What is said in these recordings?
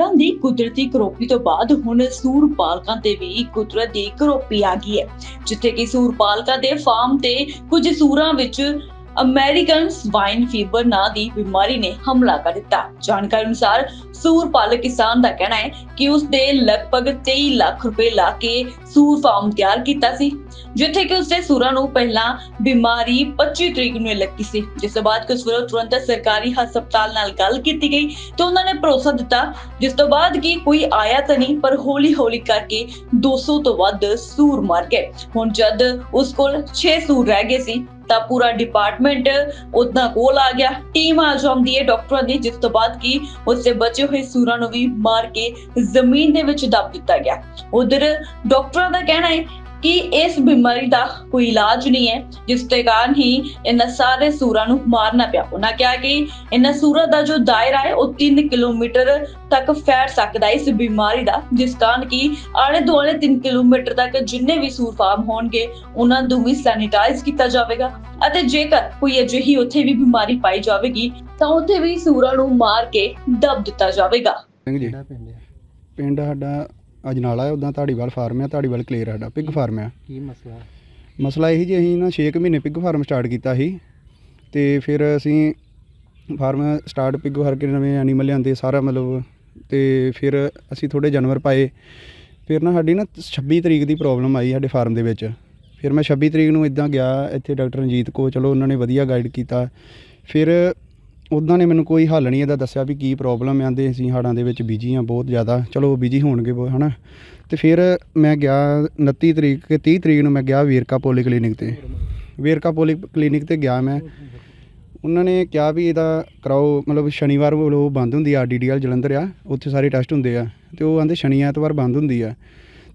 ਹੜ੍ਹਾਂ ਦੀ ਕੁਦਰਤੀ ਕਰੋਪੀ ਤੋਂ ਬਾਅਦ ਹੁਣ ਸੂਰ ਪਾਲਕਾਂ ਤੇ ਵੀ ਕੁਦਰਤ ਦੀ ਕਰੋਪੀ ਆ ਗਈ ਹੈ, ਜਿੱਥੇ ਕਿ ਸੂਰ ਪਾਲਕਾਂ ਦੇ ਫਾਰਮ ਤੇ ਕੁਝ ਸੂਰਾਂ ਵਿੱਚ ਅਮਰੀਕਨ ਸਵਾਈਨ ਫੀਵਰ ਨਾਂ ਦੀ ਬਿਮਾਰੀ ਨੇ ਹਮਲਾ ਕਰ ਦਿੱਤਾ। ਜਾਣਕਾਰੀ ਅਨੁਸਾਰ ਸੂਰ ਪਾਲਕ ਕਿਸਾਨ ਦਾ ਕਹਿਣਾ ਹੈ ਕਿ ਉਸ ਦੇ ਲਗਭਗ 23 ਲੱਖ ਰੁਪਏ ਲਾ ਕੇ ਸੂਰ ਫਾਰਮ ਤਿਆਰ ਕੀਤਾ ਸੀ, ਜਿੱਥੇ ਕਿ ਉਸਦੇ ਸੂਰਾਂ ਨੂੰ ਪਹਿਲਾਂ ਬਿਮਾਰੀ 25 ਤਰੀਕ ਨੂੰ ਲੱਗੀ ਸੀ। ਜਿਸ ਤੋਂ ਬਾਅਦ ਕੁਝ ਵੱਲੋਂ ਤੁਰੰਤ ਸਰਕਾਰੀ ਹਸਪਤਾਲ ਨਾਲ ਗੱਲ ਕੀਤੀ ਗਈ ਤੇ ਉਹਨਾਂ ਨੇ ਭਰੋਸਾ ਦਿੱਤਾ, ਜਿਸ ਤੋਂ ਬਾਅਦ ਕਿ ਕੋਈ ਆਇਆ ਤਾਂ ਨਹੀਂ, ਪਰ ਹੌਲੀ ਹੌਲੀ ਕਰਕੇ 200 ਤੋਂ ਵੱਧ ਸੂਰ ਮਰ ਗਏ। ਹੁਣ ਜਦ ਉਸ ਕੋਲ 6 ਸੂਰ ਰਹਿ ਗਏ ਸੀ, ਤਾਂ ਪੂਰਾ ਡਿਪਾਰਟਮੈਂਟ ਉਹਨਾਂ ਕੋਲ ਆ ਗਿਆ। ਟੀਮ ਆ ਜਾਂਦੀ ਹੈ ਡਾਕਟਰਾਂ ਦੀ, ਜਿਸ ਤੋਂ ਬਾਅਦ ਕਿ ਉਸਦੇ ਬਚੇ ਹੋਏ ਸੂਰਾਂ ਨੂੰ ਵੀ ਮਾਰ ਕੇ ਜ਼ਮੀਨ ਦੇ ਵਿੱਚ ਦੱਬ ਦਿੱਤਾ ਗਿਆ। ਉਧਰ ਡਾਕਟਰਾਂ ਦਾ ਕਹਿਣਾ ਹੈ ਕਿ ਇਸ ਬਿਮਾਰੀ ਦਾ ਕੋਈ ਇਲਾਜ ਨਹੀਂ ਹੈ ਜਿਸ ਦੇ ਕਾਰਨ ਹੀ ਇਹਨਾਂ ਸਾਰੇ ਸੂਰਾਂ ਨੂੰ ਮਾਰਨਾ ਪਿਆ। ਉਹਨਾਂ ਕਿਹਾ ਕਿ ਇਹਨਾਂ ਸੂਰਾਂ ਦਾ ਜੋ ਦਾਇਰਾ ਹੈ ਉਹ 3 ਕਿਲੋਮੀਟਰ ਤੱਕ ਫੈਲ ਸਕਦਾ ਹੈ ਇਸ ਬਿਮਾਰੀ ਦਾ ਜਿਸ ਕਾਰਨ ਕਿ ਆਲੇ ਦੁਆਲੇ 3 ਕਿਲੋਮੀਟਰ ਤੱਕ ਜਿੰਨੇ ਵੀ ਸੂਰ ਫਾਰਮ ਹੋਣਗੇ ਉਹਨਾਂ ਨੂੰ ਵੀ ਸੈਨੀਟਾਈਜ਼ ਕੀਤਾ ਜਾਵੇਗਾ। ਅਤੇ ਜੇਕਰ ਕੋਈ ਅਜਿਹੀ ਉੱਥੇ ਵੀ ਬਿਮਾਰੀ ਪਾਈ ਜਾਵੇਗੀ ਤਾਂ ਉੱਥੇ ਵੀ ਸੂਰਾਂ ਨੂੰ ਮਾਰ ਕੇ ਦਬ ਦਿੱਤਾ ਜਾਵੇਗਾ। ਪਿੰਡ ਸਾਡਾ ਅਜਨਾਲਾ ਹੈ ਉਦਾਂ ਧਾੜੀਵਾਲ ਫਾਰਮ ਹੈ ਧਾੜੀਵਾਲ ਕਲੀਅਰ ਸਾਡਾ ਪਿਗ ਫਾਰਮ ਹੈ ਕੀ ਮਸਲਾ? ਮਸਲਾ ਇਹ ਜੀ ਅਸੀਂ ਨਾ 6 ਮਹੀਨੇ ਪਿਗ ਫਾਰਮ ਸਟਾਰਟ ਕੀਤਾ ਸੀ ਤੇ ਫਿਰ ਅਸੀਂ ਫਾਰਮ ਸਟਾਰਟ ਪਿਗ ਕਰਕੇ ਨਵੇਂ ਐਨੀਮਲ ਲਿਆਂਦੇ ਸਾਰਾ ਮਤਲਬ ਤੇ ਫਿਰ ਅਸੀਂ ਥੋੜੇ ਜਾਨਵਰ ਪਾਏ। ਫਿਰ ਨਾ ਸਾਡੀ ਨਾ 26 ਤਰੀਕ ਦੀ ਪ੍ਰੋਬਲਮ ਆਈ ਸਾਡੇ ਫਾਰਮ ਦੇ ਵਿੱਚ। ਫਿਰ ਮੈਂ 26 ਤਰੀਕ ਨੂੰ ਇਦਾਂ ਗਿਆ ਇੱਥੇ ਡਾਕਟਰ ਰਣਜੀਤ ਕੋ ਚਲੋ ਉਹਨਾਂ ਨੇ ਵਧੀਆ ਗਾਈਡ ਕੀਤਾ। ਫਿਰ ਉਦਾਂ ਨੇ ਮੈਨੂੰ ਕੋਈ ਹੱਲ ਨਹੀਂ ਇਹਦਾ ਦੱਸਿਆ ਵੀ ਕੀ ਪ੍ਰੋਬਲਮ ਆਂਦੇ ਅਸੀਂ ਹਾੜਾਂ ਦੇ ਵਿੱਚ ਬਿਜ਼ੀ ਆ, ਬਹੁਤ ਜ਼ਿਆਦਾ। ਚਲੋ ਬਿਜ਼ੀ ਹੋਣਗੇ ਬਹੁਤ, ਹਨਾ? ਤੇ ਫਿਰ ਮੈਂ ਗਿਆ 29 ਤਰੀਕ ਕੇ 30 ਤਰੀਕ ਨੂੰ ਮੈਂ ਗਿਆ ਵੇਰਕਾ ਪੋਲੀ ਕਲੀਨਿਕ ਤੇ। ਵੇਰਕਾ ਪੋਲੀ ਕਲੀਨਿਕ ਤੇ ਗਿਆ ਮੈਂ। ਉਹਨਾਂ ਨੇ ਕਿਹਾ ਵੀ ਇਹਦਾ ਕਰਾਓ, ਮਤਲਬ ਸ਼ਨੀਵਾਰ ਉਹ ਬੰਦ ਹੁੰਦੀ ਆ ਡੀਡੀਐਲ ਜਲੰਧਰ ਆ, ਉੱਥੇ ਸਾਰੇ ਟੈਸਟ ਹੁੰਦੇ ਆ। ਤੇ ਉਹ ਆਂਦੇ ਸ਼ਨੀ ਐਤਵਾਰ ਬੰਦ ਹੁੰਦੀ ਆ।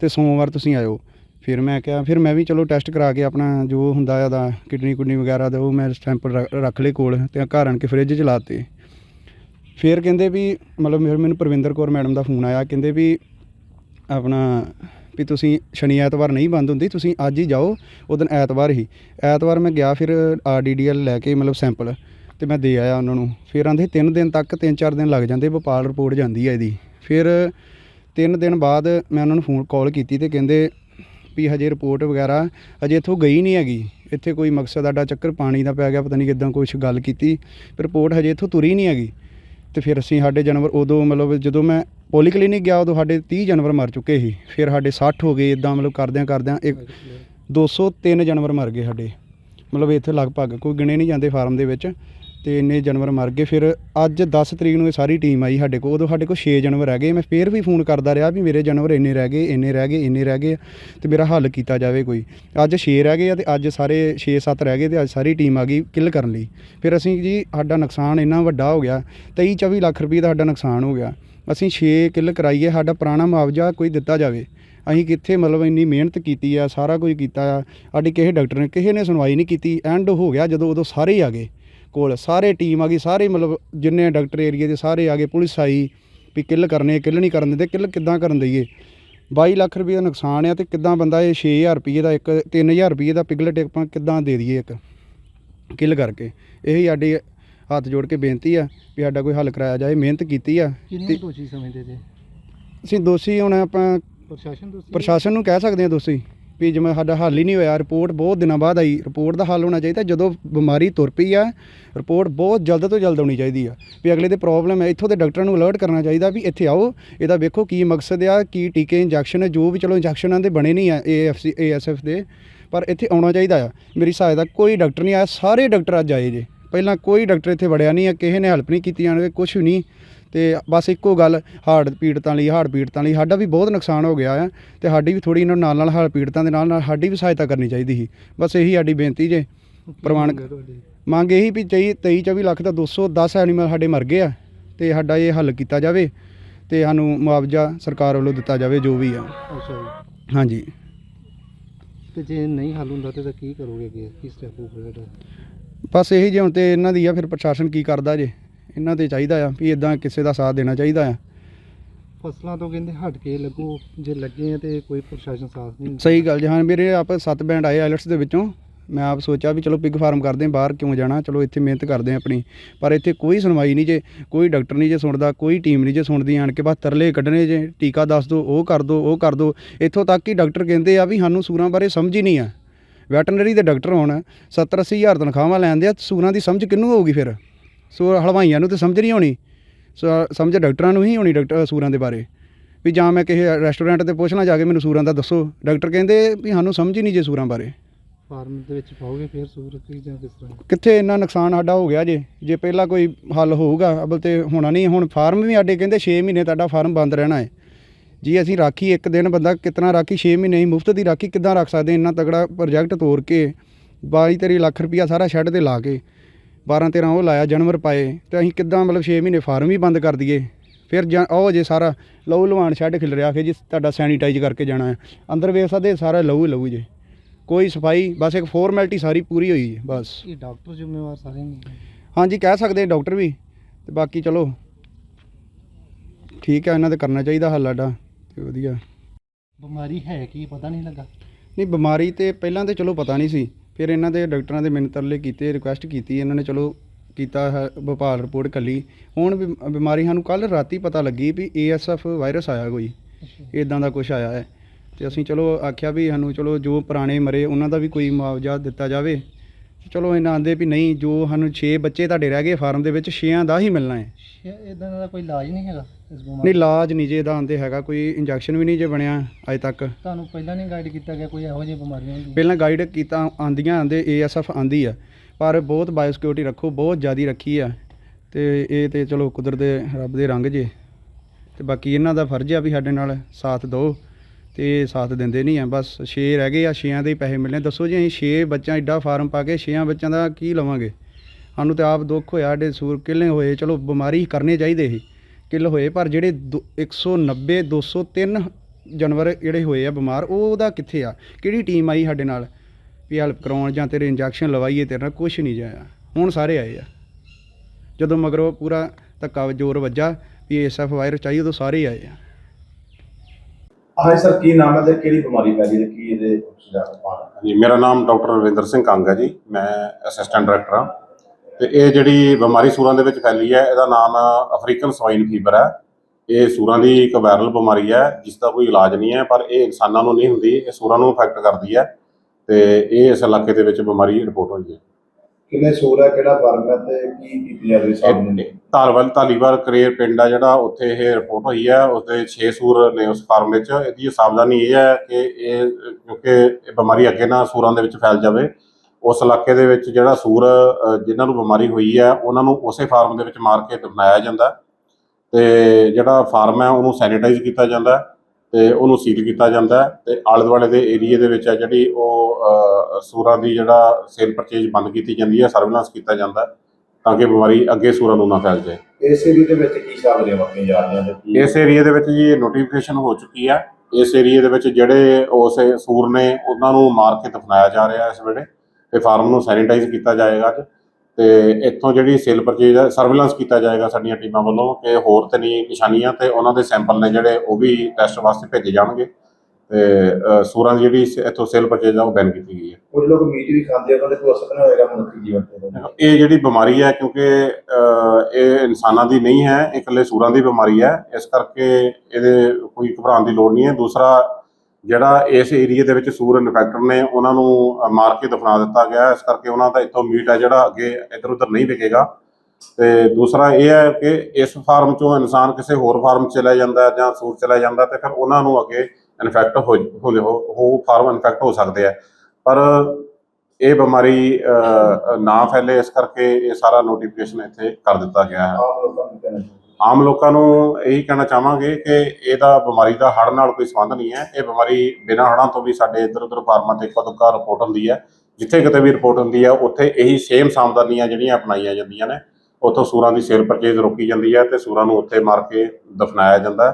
ਤੇ ਸੋਮਵਾਰ ਤੁਸੀਂ ਆਇਓ। ਫਿਰ ਮੈਂ ਕਿਹਾ, ਫਿਰ ਮੈਂ ਵੀ ਚਲੋ ਟੈਸਟ ਕਰਾ ਕੇ ਆਪਣਾ ਜੋ ਹੁੰਦਾ ਆ ਦਾ ਕਿਡਨੀ ਕੁਡਨੀ ਵਗੈਰਾ ਦਾ ਉਹ ਮੈਂ ਸੈਂਪਲ ਰੱਖ ਲਏ ਕੋਲ ਤੇ ਘਰ ਆਣ ਕੇ ਫ੍ਰਿਜ 'ਚ ਲਾਤੇ ਫਿਰ ਕਹਿੰਦੇ ਵੀ ਮਤਲਬ ਮੈਨੂੰ ਪ੍ਰਵਿੰਦਰ ਕੌਰ ਮੈਡਮ ਦਾ ਫੋਨ ਆਇਆ, ਕਹਿੰਦੇ ਵੀ ਆਪਣਾ ਵੀ ਤੁਸੀਂ ਸ਼ਨੀ ਐਤਵਾਰ ਨਹੀਂ ਬੰਦ ਹੁੰਦੀ, ਤੁਸੀਂ ਅੱਜ ਹੀ ਜਾਓ, ਉਹ ਦਿਨ ਐਤਵਾਰ ਹੀ। ਐਤਵਾਰ ਮੈਂ ਗਿਆ ਫਿਰ ਆਰਡੀਡੀਐਲ ਲੈ ਕੇ ਮਤਲਬ ਸੈਂਪਲ ਤੇ ਮੈਂ ਦੇ ਆਇਆ ਉਹਨਾਂ ਨੂੰ। ਫਿਰ ਆਂਦੇ ਤਿੰਨ ਦਿਨ ਤੱਕ ਤਿੰਨ ਚਾਰ ਦਿਨ ਲੱਗ ਜਾਂਦੇ ਭੋਪਾਲ ਰਿਪੋਰਟ ਜਾਂਦੀ ਹੈ ਇਹਦੀ। ਫਿਰ ਤਿੰਨ ਦਿਨ ਬਾਅਦ ਮੈਂ ਉਹਨਾਂ ਨੂੰ ਫੋਨ ਕਾਲ ਕੀਤੀ ਤੇ ਕਹਿੰਦੇ ਵੀ ਹਜੇ ਰਿਪੋਰਟ ਵਗੈਰਾ ਹਜੇ ਇੱਥੋਂ ਗਈ ਨਹੀਂ ਹੈਗੀ। ਇੱਥੇ ਕੋਈ ਮਕਸਦ ਸਾਡਾ ਚੱਕਰ ਪਾਣੀ ਦਾ ਪੈ ਗਿਆ, ਪਤਾ ਨਹੀਂ ਕਿਦਾਂ ਕੁਝ ਗੱਲ ਕੀਤੀ ਰਿਪੋਰਟ ਹਜੇ ਇੱਥੋਂ ਤੁਰੀ ਨਹੀਂ ਹੈਗੀ। ਤੇ ਫਿਰ ਅਸੀਂ ਸਾਡੇ ਜਾਨਵਰ ਉਦੋਂ ਮਤਲਬ ਜਦੋਂ ਮੈਂ ਪੋਲੀ ਕਲੀਨਿਕ ਗਿਆ, ਉਦੋਂ ਸਾਡੇ 30 ਜਾਨਵਰ ਮਰ ਚੁੱਕੇ ਸੀ। ਫਿਰ ਸਾਡੇ 60 ਹੋ ਗਏ ਇਦਾਂ ਮਤਲਬ ਕਰਦਿਆਂ ਕਰਦਿਆਂ ਇੱਕ 203 ਜਾਨਵਰ ਮਰ ਗਏ ਸਾਡੇ। ਮਤਲਬ ਇੱਥੇ ਲਗਭਗ ਕੋਈ ਗਿਣੇ ਨਹੀਂ ਜਾਂਦੇ ਫਾਰਮ ਦੇ ਵਿੱਚ। ਤੇ ਇੰਨੇ ਜਾਨਵਰ ਮਰ ਗਏ। ਫਿਰ ਅੱਜ 10 ਤਰੀਕ ਨੂੰ ਇਹ ਸਾਰੀ ਟੀਮ ਆਈ ਸਾਡੇ ਕੋਲ। ਉਦੋਂ ਸਾਡੇ ਕੋਲ 6 ਜਾਨਵਰ ਰਹਿ ਗਏ ਮੈਂ ਫੇਰ ਵੀ ਫੋਨ ਕਰਦਾ ਰਿਹਾ ਵੀ ਮੇਰੇ ਜਾਨਵਰ ਇੰਨੇ ਰਹਿ ਗਏ, ਇੰਨੇ ਰਹਿ ਗਏ, ਇੰਨੇ ਰਹਿ ਗਏ ਤੇ ਮੇਰਾ ਹੱਲ ਕੀਤਾ ਜਾਵੇ ਕੋਈ। ਅੱਜ 6 ਰਹਿ ਗਏ ਆ ਤੇ ਅੱਜ ਸਾਰੇ 6-7 ਰਹਿ ਗਏ ਤੇ ਅੱਜ ਸਾਰੀ ਟੀਮ ਆ ਗਈ ਕਿੱਲ ਕਰਨ ਲਈ। ਫਿਰ ਅਸੀਂ ਜੀ ਸਾਡਾ ਨੁਕਸਾਨ ਇੰਨਾ ਵੱਡਾ ਹੋ ਗਿਆ 23-24 ਲੱਖ ਰੁਪਏ ਦਾ ਸਾਡਾ ਨੁਕਸਾਨ ਹੋ ਗਿਆ। ਅਸੀਂ 6 ਕਿੱਲ ਕਰਾਈਏ, ਸਾਡਾ ਪੁਰਾਣਾ ਮੁਆਵਜ਼ਾ ਕੋਈ ਦਿੱਤਾ ਜਾਵੇ। ਅਸੀਂ ਕਿੱਥੇ ਮਤਲਬ ਇੰਨੀ ਮਿਹਨਤ ਕੀਤੀ ਆ, ਸਾਰਾ ਕੁਝ ਕੀਤਾ ਆ। ਸਾਡੀ ਕਿਸੇ ਡਾਕਟਰ ਨੇ, ਕਿਸੇ ਨੇ ਸੁਣਵਾਈ ਨਹੀਂ ਕੀਤੀ। ਐਂਡ ਹੋ ਗਿਆ ਜਦੋਂ ਉਦੋਂ ਸਾਰੇ ਹੀ ਆ ਗਏ। ਕੋਲ ਸਾਰੇ ਟੀਮ ਆ ਗਈ ਸਾਰੇ ਮਤਲਬ ਜਿੰਨੇ ਡਾਕਟਰ ਏਰੀਆ ਦੇ ਸਾਰੇ ਆ ਗਏ ਪੁਲਿਸ ਆਈ ਵੀ ਕਿੱਲ ਕਰਨੇ ਕਿੱਲ ਨਹੀਂ ਕਰਨ ਦਿੰਦੇ ਕਿੱਲ ਕਿੱਦਾਂ ਕਰਨ ਦਈਏ? 22 ਲੱਖ ਰੁਪਏ ਦਾ ਨੁਕਸਾਨ ਆ ਤੇ ਕਿੱਦਾਂ ਬੰਦਾ ਇਹ 6000 ਰੁਪਏ ਦਾ ਇੱਕ 3000 ਰੁਪਏ ਦਾ ਪਿਗਲਟ ਆਪਾਂ ਕਿੱਦਾਂ ਦੇ ਦਈਏ ਇੱਕ ਕਿੱਲ ਕਰਕੇ? ਇਹੀ ਸਾਡੀ ਹੱਥ ਜੋੜ ਕੇ ਬੇਨਤੀ ਆ ਵੀ ਸਾਡਾ ਕੋਈ ਹੱਲ ਕਰਾਇਆ ਜਾਏ ਮਿਹਨਤ ਕੀਤੀ ਆ ਕਿਹਨੂੰ ਤੇ- ਦੋਸ਼ੀ ਸਮਝਦੇ ਜੇ ਅਸੀਂ ਦੋਸ਼ੀ ਹੁਣ ਆਪਾਂ ਪ੍ਰਸ਼ਾਸਨ ਦੋਸ਼ੀ? ਪ੍ਰਸ਼ਾਸਨ ਨੂੰ ਕਹਿ ਸਕਦੇ ਹਾਂ ਦੋਸ਼ੀ। ਵੀ ਜਿਵੇਂ ਸਾਡਾ ਹੱਲ ਹੀ ਨਹੀਂ ਹੋਇਆ ਰਿਪੋਰਟ ਬਹੁਤ ਦਿਨਾਂ ਬਾਅਦ ਆਈ। ਰਿਪੋਰਟ ਦਾ ਹੱਲ ਹੋਣਾ ਚਾਹੀਦਾ ਜਦੋਂ ਬਿਮਾਰੀ ਤੁਰ ਪਈ ਆ ਰਿਪੋਰਟ ਬਹੁਤ ਜਲਦ ਤੋਂ ਜਲਦ ਆਉਣੀ ਚਾਹੀਦੀ ਆ। ਵੀ ਅਗਲੇ ਦੇ ਪ੍ਰੋਬਲਮ ਹੈ, ਇੱਥੋਂ ਦੇ ਡਾਕਟਰਾਂ ਨੂੰ ਅਲਰਟ ਕਰਨਾ ਚਾਹੀਦਾ ਵੀ ਇੱਥੇ ਆਓ। ਇਹਦਾ ਵੇਖੋ ਕੀ ਮਕਸਦ ਆ, ਕੀ ਟੀਕੇ ਇੰਜੈਕਸ਼ਨ ਜੋ ਵੀ ਚਲੋ ਇੰਜੈਕਸ਼ਨਾਂ ਦੇ ਬਣੇ ਨਹੀਂ ਆ ਏਐਫਸੀ ਏਐਸਐਫ ਦੇ। ਪਰ ਇੱਥੇ ਆਉਣਾ ਚਾਹੀਦਾ ਆ। ਮੇਰੀ ਸਹਾਇਤਾ, ਕੋਈ ਡਾਕਟਰ ਨਹੀਂ ਆਇਆ, ਸਾਰੇ ਡਾਕਟਰ ਅੱਜ ਆਏ ਜੇ। ਪਹਿਲਾਂ ਕੋਈ ਡਾਕਟਰ ਇੱਥੇ ਵੜਿਆ ਨਹੀਂ ਆ, ਕਿਸੇ ਨੇ ਹੈਲਪ ਨਹੀਂ ਕੀਤੀ ਜਾਣਗੇ ਕੁਝ ਵੀ ਨਹੀਂ। ਤੇ ਬਸ ਇੱਕੋ ਗੱਲ ਹਾਰਟ ਪੀੜਤਾਂ ਲਈ ਹਾਰਟ ਪੀੜਤਾਂ ਲਈ ਸਾਡਾ ਵੀ ਬਹੁਤ ਨੁਕਸਾਨ ਹੋ ਗਿਆ ਆ ਤੇ ਸਾਡੀ ਵੀ ਥੋੜੀ ਇਹਨਾਂ ਨਾਲ ਨਾਲ ਹਾਰਟ ਪੀੜਤਾਂ ਦੇ ਨਾਲ ਨਾਲ ਸਾਡੀ ਵੀ ਸਹਾਇਤਾ ਕਰਨੀ ਚਾਹੀਦੀ ਸੀ। ਬਸ ਇਹੀ ਸਾਡੀ ਬੇਨਤੀ ਜੇ ਕੀ ਪ੍ਰਮਾਣਿਕ- ਮੰਗ ਇਹੀ ਵੀ 23 23 24 ਲੱਖ ਦਾ 210 ਐਨੀਮਲ ਸਾਡੇ ਮਰ ਗਏ ਆ ਤੇ ਸਾਡਾ ਇਹ ਹੱਲ ਕੀਤਾ ਜਾਵੇ ਤੇ ਸਾਨੂੰ ਮੁਆਵਜ਼ਾ ਸਰਕਾਰ ਵੱਲੋਂ ਦਿੱਤਾ ਜਾਵੇ ਜੋ ਵੀ ਆ। ਅੱਛਾ ਜੀ। ਹਾਂਜੀ। ਤੇ ਜੇ ਨਹੀਂ ਹੱਲ ਹੁੰਦਾ ਤੇ ਤਾਂ ਕੀ ਕਰੋਗੇ ਅੱਗੇ? ਕੀ ਸਟੈਪ ਹੋਊਗਾ ਬਸ ਇਹੀ ਜੇ ਹੁਣ ਤੇ ਇਹਨਾਂ ਦੀ ਆ ਫਿਰ ਪ੍ਰਸ਼ਾਸਨ ਕੀ ਕਰਦਾ ਜੇ? ਇਹਨਾਂ ਤੇ ਚਾਹੀਦਾ ਆ ਵੀ ਇਦਾਂ ਕਿਸੇ ਦਾ ਸਾਥ ਦੇਣਾ ਚਾਹੀਦਾ ਆ। ਫਸਲਾਂ ਤੋਂ ਕਹਿੰਦੇ ਹਟ ਕੇ ਲੱਗੋ ਜੇ ਲੱਗੇ ਆ ਤੇ ਕੋਈ ਪ੍ਰਸ਼ਾਸਨ ਸਾਥ ਨਹੀਂ ਦਿੰਦਾ। ਸਹੀ ਗੱਲ ਜੀ ਹਾਂ ਮੇਰੇ ਆਪ ਸੱਤ ਬੈਂਡ ਆਏ ਆਇਲਟਸ ਦੇ ਵਿੱਚੋਂ। ਮੈਂ ਆਪ ਸੋਚਿਆ ਵੀ ਚਲੋ ਪਿਗ ਫਾਰਮ ਕਰਦੇ ਹਾਂ ਬਾਹਰ ਕਿਉਂ ਜਾਣਾ ਚਲੋ ਇੱਥੇ ਮਿਹਨਤ ਕਰਦੇ ਹਾਂ ਆਪਣੀ। ਪਰ ਇੱਥੇ ਕੋਈ ਸੁਣਵਾਈ ਨਹੀਂ ਜੇ ਕੋਈ ਡਾਕਟਰ ਨਹੀਂ ਜੇ ਸੁਣਦਾ ਕੋਈ ਟੀਮ ਨਹੀਂ ਜੇ ਸੁਣਦੀ ਆਣ ਕੇ ਬਸ ਤਰਲੇ ਕੱਢਣੇ ਜੇ ਟੀਕਾ ਦੱਸ ਦਿਓ ਉਹ ਕਰ ਦਿਓ ਉਹ ਕਰ ਦਿਓ ਇੱਥੋਂ ਤੱਕ ਕਿ ਡਾਕਟਰ ਕਹਿੰਦੇ ਆ ਵੀ ਸਾਨੂੰ ਸੂਰਾਂ ਬਾਰੇ ਸਮਝ ਹੀ ਨਹੀਂ ਆ। ਵੈਟਰਨਰੀ ਦੇ ਡਾਕਟਰ ਹੋਣ 70 80 ਹਜ਼ਾਰ ਤਨਖਾਹਾਂ ਲੈਂਦੇ ਆ ਸੂਰਾਂ ਦੀ ਸਮਝ ਕਿਹਨੂੰ ਹੋਊਗੀ ਫਿਰ? ਸੋ ਹਲਵਾਈਆਂ ਨੂੰ ਤੇ ਸਮਝ ਨਹੀਂ ਆਉਣੀ। ਸੋ ਸਮਝ ਡਾਕਟਰਾਂ ਨੂੰ ਹੀ ਹੋਣੀ ਡਾਕਟਰ ਸੂਰਾਂ ਦੇ ਬਾਰੇ। ਵੀ ਜਾਂ ਮੈਂ ਕਿਸੇ ਰੈਸਟੋਰੈਂਟ ਤੇ ਪੁੱਛਣਾ ਜਾ ਕੇ ਮੈਨੂੰ ਸੂਰਾਂ ਦਾ ਦੱਸੋ। ਡਾਕਟਰ ਕਹਿੰਦੇ ਵੀ ਸਾਨੂੰ ਸਮਝ ਹੀ ਨਹੀਂ ਜੇ ਸੂਰਾਂ ਬਾਰੇ। ਫਾਰਮ ਦੇ ਵਿੱਚ ਪਾਓਗੇ ਫਿਰ ਸੂਰ ਕੀ ਜਾਂ ਕਿਸ ਤਰ੍ਹਾਂ? ਕਿੱਥੇ ਇੰਨਾ ਨੁਕਸਾਨ ਸਾਡਾ ਹੋ ਗਿਆ ਜੇ। ਜੇ ਪਹਿਲਾਂ ਕੋਈ ਹੱਲ ਹੋਊਗਾ ਅਬਲ ਤੇ ਹੋਣਾ ਨਹੀਂ ਹੁਣ ਫਾਰਮ ਵੀ ਸਾਡੇ ਕਹਿੰਦੇ 6 ਮਹੀਨੇ ਤੁਹਾਡਾ ਫਾਰਮ ਬੰਦ ਰਹਿਣਾ ਹੈ। ਜੀ ਅਸੀਂ ਰਾਖੀ ਇੱਕ ਦਿਨ ਬੰਦਾ ਕਿਤਨਾ ਰਾਖੀ 6 ਮਹੀਨੇ ਹੀ ਮੁਫਤ ਦੀ ਰਾਖੀ ਕਿੱਦਾਂ ਰੱਖ ਸਕਦੇ ਇੰਨਾ ਤਗੜਾ ਪ੍ਰੋਜੈਕਟ ਤੋੜ ਕੇ 22 23 ਲੱਖ ਰੁਪਈਆ ਸਾਰਾ ਸ਼ੈੱਡ ਤੇ ਲਾ ਕੇ। 12 13 ਉਹ ਲਾਇਆ ਜਾਨਵਰ ਪਾਏ ਤੇ ਅਸੀਂ ਕਿੱਦਾਂ ਮਤਲਬ 6 ਮਹੀਨੇ ਫਾਰਮ ਹੀ ਬੰਦ ਕਰ ਦਈਏ। ਫਿਰ ਉਹ ਜੇ ਸਾਰਾ ਲਹੂ ਲਵਾਨ ਸ਼ੈੱਡ ਖਿਲ ਰਿਹਾ ਫਿਰ ਜੀ ਤੁਹਾਡਾ ਸੈਨੀਟਾਈਜ਼ ਕਰਕੇ ਜਾਣਾ ਹੈ। ਅੰਦਰ ਵੇਖ ਸਕਦੇ ਸਾਰਾ ਲਹੂ ਲਹੂ ਜੇ। ਕੋਈ ਸਫ਼ਾਈ ਬਸ ਇੱਕ ਫਾਰਮੈਲਿਟੀ ਸਾਰੀ ਪੂਰੀ ਹੋਈ ਹੈ ਬਸ। ਇਹ ਡਾਕਟਰ ਜ਼ਿੰਮੇਵਾਰ ਸਾਰੇ ਨੇ। ਹਾਂਜੀ ਕਹਿ ਸਕਦੇ ਡਾਕਟਰ ਵੀ ਤੇ ਬਾਕੀ ਚਲੋ। ਠੀਕ ਹੈ ਇਹਨਾਂ ਤੇ ਕਰਨਾ ਚਾਹੀਦਾ ਹੱਲ ਸਾਡਾ ਤੇ ਵਧੀਆ। ਬਿਮਾਰੀ ਹੈ ਕੀ ਪਤਾ ਨਹੀਂ ਲੱਗਾ? ਨਹੀਂ ਬਿਮਾਰੀ ਤੇ ਪਹਿਲਾਂ ਤੇ ਚਲੋ ਪਤਾ ਨਹੀਂ ਸੀ। ਫਿਰ ਇਹਨਾਂ ਦੇ ਡਾਕਟਰਾਂ ਦੇ ਮਿੰਟ ਤਰਲੇ ਕੀਤੇ ਰਿਕੁਐਸਟ ਕੀਤੀ ਇਹਨਾਂ ਨੇ ਚਲੋ ਕੀਤਾ ਹੈ, ਭੋਪਾਲ ਰਿਪੋਰਟ ਕੱਲੀ। ਹੁਣ ਬਿ- ਬਿਮਾਰੀ ਸਾਨੂੰ ਕੱਲ ਰਾਤੀ ਪਤਾ ਲੱਗੀ ਵੀ ਏਐਸਐਫ ਵਾਇਰਸ ਆਇਆ ਕੋਈ। ਇਦਾਂ ਦਾ ਕੁਝ ਆਇਆ ਹੈ। ਤੇ ਅਸੀਂ ਚਲੋ ਆਖਿਆ ਵੀ ਸਾਨੂੰ ਚਲੋ ਜੋ ਪੁਰਾਣੇ ਮਰੇ ਉਹਨਾਂ ਦਾ ਵੀ ਕੋਈ ਮੁਆਵਜ਼ਾ ਦਿੱਤਾ ਜਾਵੇ। ਚਲੋ ਇਹਨਾਂ ਆਂਦੇ ਵੀ ਨਹੀਂ ਜੋ ਸਾਨੂੰ 6 ਬੱਚੇ ਤੁਹਾਡੇ ਰਹਿ ਗਏ ਫਾਰਮ ਦੇ ਵਿੱਚ 6ਾਂ ਦਾ ਹੀ ਮਿਲਣਾ ਹੈ। ਇਦਾਂ ਦਾ ਕੋਈ ਇਲਾਜ ਨਹੀਂ ਹੈਗਾ? ਇਸ ਨਹੀਂ ਇਲਾਜ ਨਹੀਂ ਜੇ ਇਹਦਾ ਆਂਦੇ ਹੈਗਾ ਕੋਈ ਇੰਜੈਕਸ਼ਨ ਵੀ ਨਹੀਂ ਜੇ ਬਣਿਆ ਅਜੇ ਤੱਕ। ਤੁਹਾਨੂੰ ਪਹਿਲਾਂ ਨਹੀਂ ਗਾਈਡ ਕੀਤਾ ਗਿਆ ਕੋਈ ਇਹੋ ਜਿਹੀ ਬਿਮਾਰੀਆਂ ਹੁੰਦੀਆਂ ਪਹਿਲਾਂ ਗਾਈਡ ਕੀਤਾ ਆਂਦੀਆਂ ਆਂਦੇ ਏਐਸਐਫ ਆਂਦੀ ਆ ਪਰ ਬਹੁਤ ਬਾਇਓਸਿਕਿਉਰਿਟੀ ਰੱਖੋ ਬਹੁਤ ਜ਼ਿਆਦੀ ਰੱਖੀ ਆ। ਤੇ ਇਹ ਤੇ ਚਲੋ ਕੁਦਰਤ ਦੇ ਰੱਬ ਦੇ ਰੰਗ ਜੇ। ਤੇ ਬਾਕੀ ਇਹਨਾਂ ਦਾ ਫਰਜ਼ ਆ ਵੀ ਸਾਡੇ ਨਾਲ ਸਾਥ ਦਿਓ ਤੇ ਸਾਥ ਦਿੰਦੇ ਨਹੀਂ ਆ। ਬਸ 6 ਰਹਿ ਗਏ ਆ 6ਾਂ ਦੇ ਹੀ ਪੈਸੇ ਮਿਲਣੇ। ਦੱਸੋ ਜੀ ਅਸੀਂ 6 ਬੱਚਾ ਐਡਾ ਫਾਰਮ ਪਾ ਕੇ 6 ਬੱਚਿਆਂ ਦਾ ਕੀ ਲਵਾਂਗੇ? ਸਾਨੂੰ ਤੇ ਆਪ ਦੁੱਖ ਹੋਇਆ ਸਾਡੇ ਸੂਰ ਕਿੱਲੇ ਹੋਏ। ਚਲੋ ਬਿਮਾਰੀ ਕਰਨੇ ਚਾਹੀਦੇ ਸੀ। ਕਿੱਲ ਹੋਏ ਪਰ ਜਿਹੜੇ ਦੋ- 190 203 ਜਾਨਵਰ ਜਿਹੜੇ ਹੋਏ ਆ ਬਿਮਾਰ ਉਹ ਉਹਦਾ ਕਿੱਥੇ ਆ? ਕਿਹੜੀ ਟੀਮ ਆਈ ਸਾਡੇ ਨਾਲ? ਵੀ ਹੈਲਪ ਕਰਾਉਣ ਜਾਂ ਤੇਰੇ ਇੰਜੈਕਸ਼ਨ ਲਵਾਈਏ ਤੇਰੇ ਨਾਲ ਕੁਝ ਨਹੀਂ ਜਾਇਆ। ਹੁਣ ਸਾਰੇ ਆਏ ਆ। ਜਦੋਂ ਮਗਰੋਂ ਪੂਰਾ ਧੱਕਾ ਜ਼ੋਰ ਵੱਜਾ ਵੀ ਐਸਐਫ ਵਾਇਰਸ ਚਾਹੀਏ ਉਦੋਂ ਸਾਰੇ ਹੀ ਆਏ ਆ। ਹਾਂ ਸਰ ਕੀ ਨਾਮ ਹੈ ਤੇ ਕਿਹੜੀ ਬਿਮਾਰੀ ਪੈ ਗਈ ਤੇ ਕੀ ਇਹਦੇ ਸੁਝਾਅ ਪਾਣਾ ਜੀ ਮੇਰਾ ਨਾਮ ਡਾਕਟਰ ਰਵਿੰਦਰ ਸਿੰਘ ਕੰਗ ਹੈ ਜੀ। ਮੈਂ ਅਸਿਸਟੈਂਟ ਡਾਇਰੈਕਟਰ ਹਾਂ। ਤੇ ਇਹ ਜਿਹੜੀ ਬਿਮਾਰੀ ਸੂਰਾਂ ਦੇ ਵਿੱਚ ਫੈਲੀ ਹੈ ਇਹਦਾ ਨਾਮ ਅਫਰੀਕਨ ਸਵਾਈਨ ਫੀਵਰ ਹੈ। ਇਹ ਸੂਰਾਂ ਦੀ ਇੱਕ ਵਾਇਰਲ ਬਿਮਾਰੀ ਹੈ ਜਿਸ ਦਾ ਕੋਈ ਇਲਾਜ ਨਹੀਂ ਹੈ ਪਰ ਇਹ ਇਨਸਾਨਾਂ ਨੂੰ ਨਹੀਂ ਹੁੰਦੀ ਇਹ ਸੂਰਾਂ ਨੂੰ ਇਫੈਕਟ ਕਰਦੀ ਹੈ ਤੇ ਇਹ ਇਸ ਇਲਾਕੇ ਦੇ ਵਿੱਚ ਬਿਮਾਰੀ ਰਿਪੋਰਟ ਹੋਈ ਹੈ। ਕਿੰਨੇ ਸੂਰ ਹੈ ਕਿਹੜਾ ਫਾਰਮ ਹੈ ਤੇ ਕੀ ਕੀਤੀ ਜਾ ਰਹੀ ਸਾਹਮਣੇ? ਇਹ ਧਾਲਵਲ ਧਾਲੀਵਾਲ ਕਰੇਰ ਪਿੰਡ ਆ ਜਿਹੜਾ ਉੱਥੇ ਇਹ ਰਿਪੋਰਟ ਹੋਈ ਹੈ। ਉਸਦੇ 6 ਸੂਰ ਨੇ ਉਸ ਫਾਰਮ ਵਿੱਚ। ਇਹਦੀ ਸਾਵਧਾਨੀ ਇਹ ਹੈ ਕਿ ਇਹ ਕਿਉਂਕਿ ਇਹ ਬਿਮਾਰੀ ਅੱਗੇ ਨਾ ਸੂਰਾਂ ਦੇ ਵਿੱਚ ਫੈਲ ਜਾਵੇ। ਉਸ ਇਲਾਕੇ ਦੇ ਵਿੱਚ ਜਿਹੜਾ ਸੂਰ ਜਿਨ੍ਹਾਂ ਨੂੰ ਬਿਮਾਰੀ ਹੋਈ ਹੈ ਉਹਨਾਂ ਨੂੰ ਉਸੇ ਫਾਰਮ ਦੇ ਵਿੱਚ ਮਾਰ ਕੇ ਦਫਨਾਇਆ ਜਾਂਦਾ ਤੇ ਜਿਹੜਾ ਫਾਰਮ ਹੈ ਉਹਨੂੰ ਸੈਨੀਟਾਈਜ਼ ਕੀਤਾ ਜਾਂਦਾ ਤੇ ਉਹਨੂੰ ਸੀਲ ਕੀਤਾ ਜਾਂਦਾ ਤੇ ਆਲੇ ਦੁਆਲੇ ਦੇ ਏਰੀਏ ਦੇ ਵਿੱਚ ਹੈ ਜਿਹੜੀ ਉਹ ਸੂਰਾਂ ਦੀ ਜਿਹੜਾ ਸੇਲ ਪਰਚੇਜ ਬੰਦ ਕੀਤੀ ਜਾਂਦੀ ਹੈ ਸਰਵੇਲੈਂਸ ਕੀਤਾ ਜਾਂਦਾ ਤਾਂ ਕਿ ਬਿਮਾਰੀ ਅੱਗੇ ਸੂਰਾਂ ਨੂੰ ਨਾ ਫੈਲ ਜਾਏ। ਇਸ ਏਰੀਏ ਦੇ ਵਿੱਚ ਕੀ ਸਾਹਮਣੇ ਵਾਪਰੀਆਂ ਜਾ ਰਹੀਆਂ ਕੀ ਇਸ ਏਰੀਆ ਦੇ ਵਿੱਚ ਜੀ ਨੋਟੀਫਿਕੇਸ਼ਨ ਹੋ ਚੁੱਕੀ ਹੈ। ਇਸ ਏਰੀਆ ਦੇ ਵਿੱਚ ਜਿਹੜੇ ਉਸ ਸੂਰ ਨੇ ਉਹਨਾਂ ਨੂੰ ਮਾਰ ਕੇ ਦਫਨਾਇਆ ਜਾ ਰਿਹਾ ਇਸ ਵੇਲੇ। ਤੇ ਫਾਰਮ ਨੂੰ ਸੈਨੀਟਾਈਜ਼ ਕੀਤਾ ਜਾਏਗਾ ਅੱਜ ਤੇ ਇੱਥੋਂ ਜਿਹੜੀ ਸੇਲ ਪਰਚੇਜ ਹੈ ਸਰਵੇਲੈਂਸ ਕੀਤਾ ਜਾਏਗਾ ਸਾਡੀਆਂ ਟੀਮਾਂ ਵੱਲੋਂ ਕਿ ਹੋਰ ਤੇ ਨਹੀਂ ਨਿਸ਼ਾਨੀਆਂ ਤੇ ਉਹਨਾਂ ਦੇ ਸੈਂਪਲ ਨੇ ਜਿਹੜੇ ਉਹ ਵੀ ਟੈਸਟ ਵਾਸਤੇ ਭੇਜੇ ਜਾਣਗੇ ਤੇ ਸੂਰਾਂ ਦੀ ਜਿਹੜੀ ਇੱਥੋਂ ਸੇਲ ਪਰਚੇਜ ਆ ਉਹ ਬੈਨ ਕੀਤੀ ਗਈ ਹੈ। ਕੁਝ ਲੋਕ ਮੀਟ ਵੀ ਖਾਂਦੇ ਆ ਉਹਨਾਂ ਦੇ ਕੋਈ ਅਸਰ ਨਹੀਂ ਹੋਏਗਾ ਮਨੁੱਖੀ ਜੀਵਨ ਤੇ। ਇਹ ਜਿਹੜੀ ਬਿਮਾਰੀ ਹੈ ਕਿਉਂਕਿ ਇਹ ਇਨਸਾਨਾਂ ਦੀ ਨਹੀਂ ਹੈ ਇਹ ਇਕੱਲੇ ਸੂਰਾਂ ਦੀ ਬਿਮਾਰੀ ਹੈ ਇਸ ਕਰਕੇ ਇਹਦੇ ਕੋਈ ਘਬਰਾਉਣ ਦੀ ਲੋੜ ਨਹੀਂ ਹੈ। ਦੂਸਰਾ ਜਿਹੜਾ ਇਸ ਏਰੀਆ ਦੇ ਵਿੱਚ ਸੂਰ ਇਨਫੈਕਟਡ ਨੇ, ਉਹਨਾਂ ਨੂੰ ਮਾਰ ਕੇ ਦਫਨਾ ਦਿੱਤਾ ਗਿਆ ਇਸ ਕਰਕੇ ਉਹਨਾਂ ਦਾ ਇੱਥੋਂ ਮੀਟ ਹੈ ਜਿਹੜਾ ਅੱਗੇ ਇੱਧਰ ਉੱਧਰ ਨਹੀਂ ਵਿਕੇਗਾ। ਤੇ ਦੂਸਰਾ ਇਹ ਹੈ ਕਿ ਇਸ ਫਾਰਮ ਚੋਂ ਇਨਸਾਨ ਕਿਸੇ ਹੋਰ ਫਾਰਮ 'ਚ ਚਲਾ ਜਾਂਦਾ ਜਾਂ ਸੂਰ ਚਲਾ ਜਾਂਦਾ ਤੇ ਫਿਰ ਉਹਨਾਂ ਨੂੰ ਅੱਗੇ ਇਨਫੈਕਟ ਹੋ ਹੋ ਫਾਰਮ ਇਨਫੈਕਟ ਹੋ ਸਕਦੇ ਆ ਪਰ ਇਹ ਬਿਮਾਰੀ ਨਾ ਫੈਲੇ। ਇਸ ਕਰਕੇ ਇਹ ਸਾਰਾ ਨੋਟੀਫਿਕੇਸ਼ਨ ਇੱਥੇ ਕਰ ਦਿੱਤਾ ਗਿਆ ਹੈ। ਆਮ ਲੋਕਾਂ ਨੂੰ ਇਹੀ ਕਹਿਣਾ ਚਾਹਾਂਗੇ ਕਿ ਇਹਦਾ ਬਿਮਾਰੀ ਦਾ ਹੜ੍ਹ ਨਾਲ ਕੋਈ ਸੰਬੰਧ ਨਹੀਂ ਹੈ। ਇਹ ਬਿਮਾਰੀ ਬਿਨਾਂ ਹੜ੍ਹਾਂ ਤੋਂ ਵੀ ਸਾਡੇ ਇੱਧਰ ਉੱਧਰ ਫਾਰਮਾਂ ਤੇ ਇੱਕਾ ਦੁੱਕਾ ਰਿਪੋਰਟ ਹੁੰਦੀ ਹੈ। ਜਿੱਥੇ ਕਿਤੇ ਵੀ ਰਿਪੋਰਟ ਹੁੰਦੀ ਹੈ, ਉੱਥੇ ਇਹੀ ਸੇਮ ਸਾਵਧਾਨੀਆਂ ਜਿਹੜੀਆਂ ਅਪਣਾਈਆਂ ਜਾਂਦੀਆਂ ਨੇ। ਉੱਥੋਂ ਸੂਰਾਂ ਦੀ ਸੇਲ ਪਰਚੇਜ਼ ਰੋਕੀ ਜਾਂਦੀ ਹੈ ਤੇ ਸੂਰਾਂ ਨੂੰ ਉੱਥੇ ਮਾਰ ਕੇ ਦਫਨਾਇਆ ਜਾਂਦਾ। ਹੈ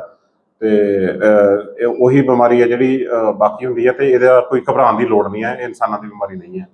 ਤੇ ਉਹੀ ਬਿਮਾਰੀ ਹੈ ਜਿਹੜੀ ਬਾਕੀ ਹੁੰਦੀ ਹੈ ਤੇ ਇਹਦਾ ਕੋਈ ਘਬਰਾਉਣ ਦੀ ਲੋੜ ਨਹੀਂ ਹੈ। ਇਹ ਇਨਸਾਨਾਂ ਦੀ ਬਿਮਾਰੀ ਨਹੀਂ ਹੈ।